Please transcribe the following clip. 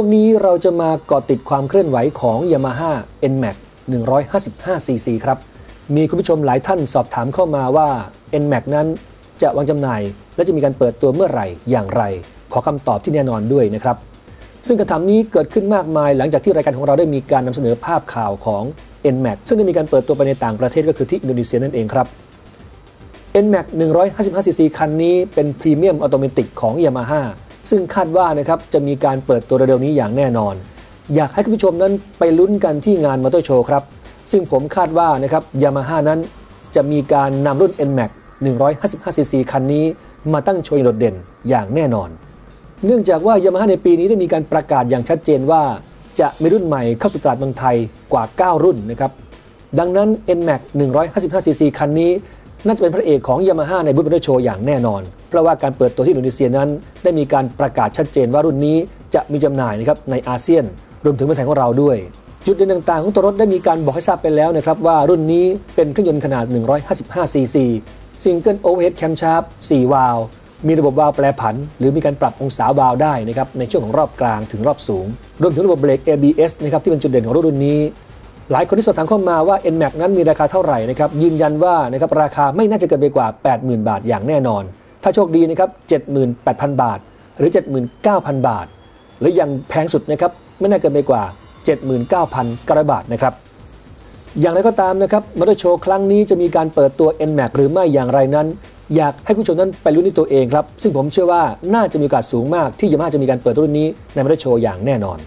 ช่วงนี้เราจะมาเกาะติดความเคลื่อนไหวของ Yamaha NMAX 155cc ครับ มีคุณผู้ชมหลายท่านสอบถามเข้ามาว่า NMAX นั้นจะวางจำหน่าย และจะมีการเปิดตัวเมื่อไหร่อย่างไร ขอคำตอบที่แน่นอนด้วยนะครับ ซึ่งคำถามนี้เกิดขึ้นมากมายหลังจากที่รายการของเราได้มีการนำเสนอภาพข่าวของ NMAX ซึ่งได้มีการเปิดตัวไปในต่างประเทศก็คือที่อินโดนีเซียนั่นเองครับ NMAX 155cc คันนี้เป็นพรีเมียมออโตเมติกของ Yamaha ซึ่งคาดว่านะครับจะมีการเปิดตัวเร็วๆนี้อย่างแน่นอน อยากให้คุณผู้ชมนั้นไปลุ้นกันที่งานมอเตอร์โชว์ครับ ซึ่งผมคาดว่านะครับ Yamaha นั้นจะมีการนำรุ่น NMAX 155cc คันนี้ มาตั้งโชว์โดดเด่นอย่างแน่นอน เนื่องจากว่า Yamaha ในปีนี้ได้มีการประกาศอย่างชัดเจนว่า จะมีรุ่นใหม่เข้าสู่ตลาดเมืองไทยกว่า 9 รุ่นนะครับดังนั้น NMAX 155cc คันนี้ น่าจะเป็นพระเอกของ Yamaha ในบูธมอเตอร์โชว์อย่างแน่นอน เพราะว่าการเปิดตัวที่อินโดนีเซียนั้น ได้มีการประกาศชัดเจนว่ารุ่นนี้จะมีจำหน่ายนะครับในอาเซียน รวมถึงเมืองไทยของเราด้วย จุดเด่นต่างๆ ของตัวรถได้มีการบอกให้ทราบไปแล้วนะครับว่ารุ่นนี้เป็นเครื่องยนต์ขนาด 155cc ซิงเกิลโอเวอร์เฮดแคมชาร์ป4วาล์วมีระบบวาล์วแปรผัน หรือมีการปรับองศาวาล์วได้นะครับในช่วงของรอบกลางถึงรอบสูง รวมถึงระบบเบรก ABS นะครับที่เป็นจุดเด่นของรุ่นนี้ หลายคนที่สอบถามเข้ามาว่า NMAX นั้นมีราคาเท่าไหร่นะครับยืนยันว่านะครับราคาไม่น่าจะเกินไปกว่า 80,000 บาทอย่างแน่นอน ถ้าโชคดีนะครับ78,000 บาท หรือ 79,000 บาท หรือยังแพงสุดนะครับไม่น่าเกินไปกว่า 79,900กรบาทนะครับอย่างไรก็ตามนะครับมอเตอร์โชว์ครั้งนี้จะมีการเปิดตัว NMAX หรือไม่อย่างไรนั้น อยากให้คุณผู้ชมนั้นไปรู้ในตัวเองครับซึ่งผมเชื่อว่าน่าจะมีโอกาสสูงมากที่ยามาจะมีการเปิดตัวรุ่นนี้ในมอเตอร์โชว์อย่างแน่นอน